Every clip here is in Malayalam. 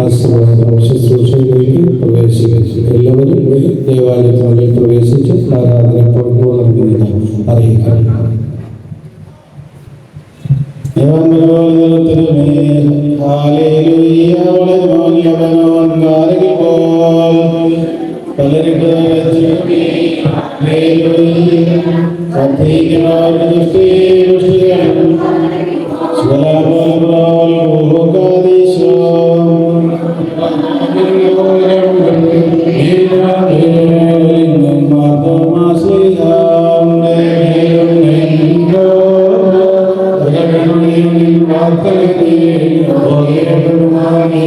ആശീർവാദം ശുശ്രൂഷയിലേക്ക് പ്രവേശിക്കും എല്ലാവരും ദേവാലയത്തിനുള്ളിൽ പ്രവേശിച്ച് ആരാധന പുറത്തുകൊള്ളുന്നതിന്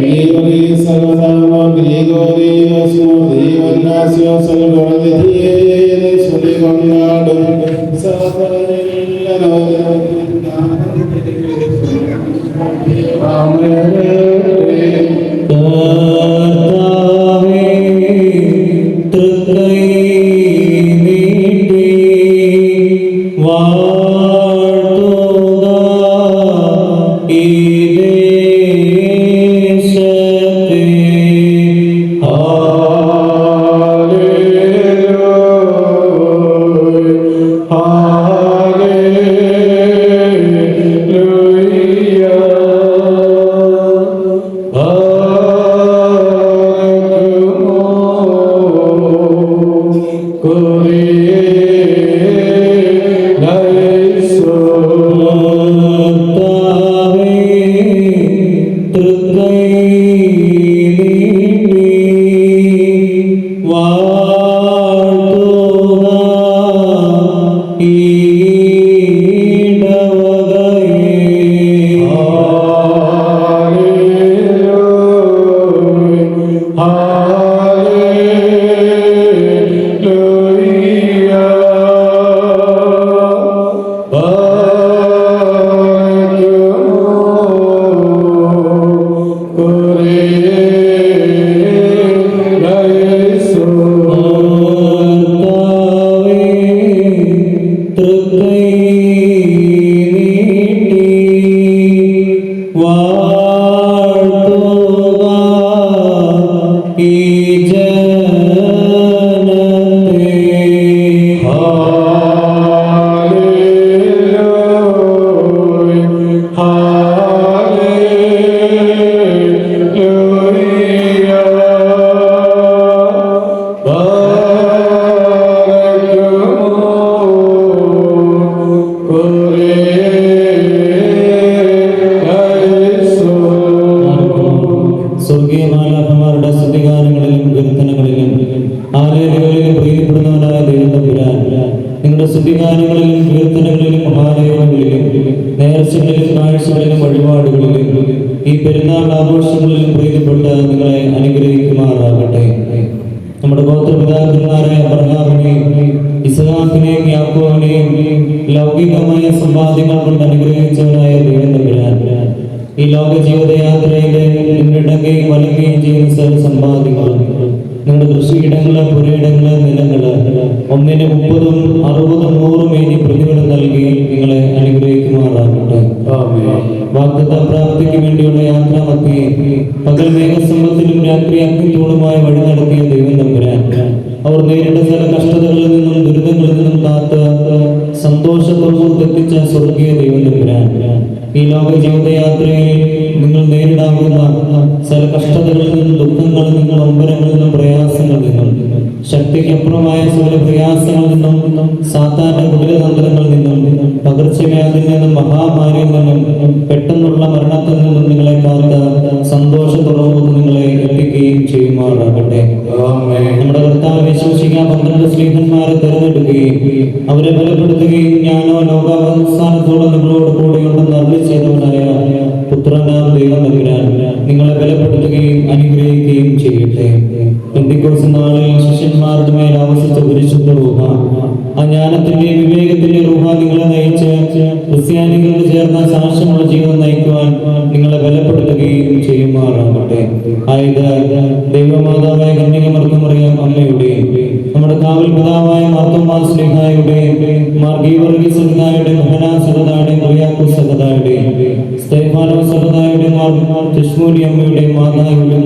കർത്താവേ, ഈ ആലയങ്ങളിലും പ്രിയപ്പെടുന്നവനായ ദൈവത്തമ്പുരാൻ നിങ്ങളുടെ സ്തുതിഗാനങ്ങളിലും കീർത്തനങ്ങളിലും ആലയങ്ങളിലും നേർച്ചകളിലും കാഴ്ചകളിലും വഴിപാടുകളിലും ഈ പെരുന്നാൾ ആഘോഷങ്ങളിലും പ്രീതിപ്പെട്ട് നിങ്ങളെ അനുഗ്രഹിക്കുമാറാകട്ടെ. നമ്മുടെ ഗോത്രപിതാക്കന്മാരായ അബ്രഹാമിനെയും ഇസ്ഹാഖിനെയും യാക്കോവിനെയും ലൗകികമായ സമ്പാദ്യങ്ങൾ കൊണ്ട് അനുഗ്രഹിച്ചവനായ ദൈവം തമ്പുരാൻ. ഈ ലോക ജീവിതയാത്രയിലെ നിങ്ങളിടങ്ങുകയും വലങ്ങുകയും ചെയ്യുന്ന നിങ്ങളുടെ കൃഷിയിടങ്ങൾ പുരയിടങ്ങൾ നിലങ്ങൾ ഒന്നിന് മുപ്പതും അറുപതും നൂറും ഏനി പ്രതിഫലം നൽകി നിങ്ങളെ അനുഗ്രഹിക്കുമാറാകട്ടെ. വാഗ്ദത്ത പ്രാപ്തിക്ക് വേണ്ടിയുള്ള യാത്രാമധ്യേ പകൽ മേഘസമ്പത്തിലും രാത്രി അഗ്നിത്തൂണുമായി വഴി നടത്തിയ ദൈവം നമ്പരാ അവർ നേരിട്ട ചില കഷ്ടതകളിൽ നിന്നും ദുരിതങ്ങളിൽ നിന്നും കാത്ത് സന്തോഷത്തോടും തെറ്റിച്ച സ്വർഗീയ ദൈവം നമ്പരാ ഈ ലോക ജീവിതയാത്രയിൽ നിങ്ങൾ നേരിടാവുന്ന ചില കഷ്ടതകളിൽ നിന്നും ദുഃഖങ്ങളിൽ നിന്നും അമ്പരങ്ങളിൽ നിന്നും ശക്തിക്കപ്പുറമായ സൂര്യ പ്രയാസങ്ങളിൽ നിന്നും സാധാരണ കുതിരതന്ത്രങ്ങളിൽ നിന്നും പകർച്ചവ്യാധിയിൽ നിന്നും മഹാമാരിയിൽ നിന്നും പെട്ടെന്നുള്ള മരണത്തിൽ നിന്നും നിങ്ങളെ കാത്ത് സന്തോഷത്തോടൊപ്പം നിങ്ങളെ എത്തിക്കുകയും ചെയ്യുമാറാകട്ടെ. നമ്മുടെ കർത്താവ് വിശ്വസിക്കാൻ പന്ത്രണ്ട് സ്ത്രീധന്മാരെ തിരഞ്ഞെടുക്കുകയും അവരെ ബലപ്പെടുത്തുകയും ഞാനോ ലോകാവസാനത്തോളം നിങ്ങളോട് നിങ്ങളെ ബലപ്പെടുത്തുകയും അനുഗ്രഹിക്കുകയും ചെയ്യട്ടെ. എന്തിക്കോസ് നാളിൽ ശിഷ്യന്മാരുടെ മേൽ ആവസിച്ച പരിശുദ്ധ റൂഹ ജ്ഞാനത്തിന്റെ വിവേകത്തിന്റെ റൂഹ നിങ്ങളെ നയിച്ച് ക്രിസ്ത്യാനികളോട് ചേർന്ന സാക്ഷ്യമുള്ള ജീവിതം നയിക്കുവാൻ നിങ്ങളെ ബലപ്പെടുത്തുകയും ചെയ്യുമാറാകട്ടെ. ആയത് ദൈവമാതാവായ കന്യകമർക്കമറിയാം അമ്മയുടെ നമ്മുടെ കാവൽ പിതാവായ മാർത്തോമാ സ്നേഹായുടെ മാർഗീവർഗീസ് മഹനാ സഹതായുടെ മറിയാക്കു സഹതായുടെ സ്തേഫാനോ സഹതായുടെ മാർ ചഷ്മൂരി അമ്മയുടെ മാതായുടെ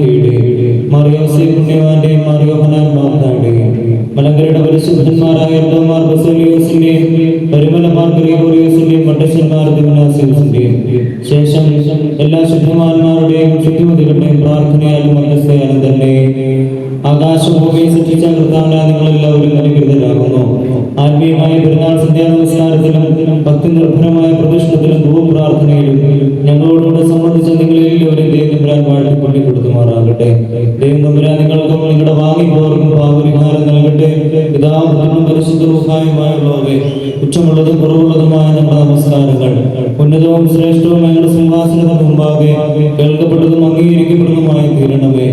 മറിയോസി പുണ്യവാന്റെ മറിയോഹനാൻ മാതായുടെ മലങ്കരയുടെ പരിശുദ്ധന്മാരായ മാർ ബസോലിയോസിന്റെയും പരിമലമാർ ഗ്രിഗോറിയോസിന്റെയും മട്ടശന്മാർ ദിവനാസിയോസിന്റെയും ശേഷം എല്ലാ ശുദ്ധമാന്മാരുടെയും ചുറ്റുമതികളുടെയും പ്രാർത്ഥനയാലും മധ്യസ്ഥയാലും തന്നെ. ആകാശഭൂമി സൃഷ്ടിച്ച കർത്താവിനെ നിങ്ങൾ എല്ലാവരും അനുഗ്രതരാകുന്നു ആത്മീയമായ പെരുന്നാൾ സന്ധ്യാനമസ്കാരത്തിലും ഭക്തി നിർഭരമായ പ്രദക്ഷിണത്തിലും ധൂപ കുറ്റമുള്ളതും കുറവുള്ളതുമായ നമ്മുടെ നമസ്കാരങ്ങൾ. ഉന്നതവും ശ്രേഷ്ഠവും ഞങ്ങളുടെ സിംഹാസനത്തിന് മുമ്പാകെ കേൾക്കപ്പെട്ടതും അംഗീകരിക്കപ്പെട്ടതുമായി തീരണമേ.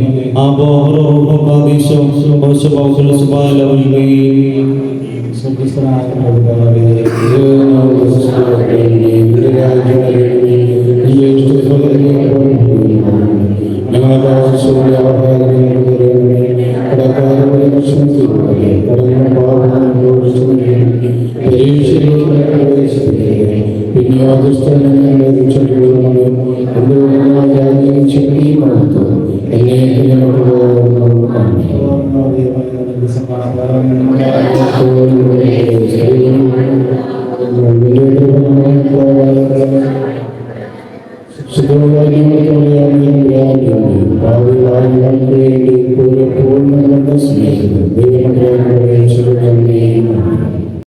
ആ ബോഹറോപാദീശം പൂർണ സ്നേഹിതം ദൈവം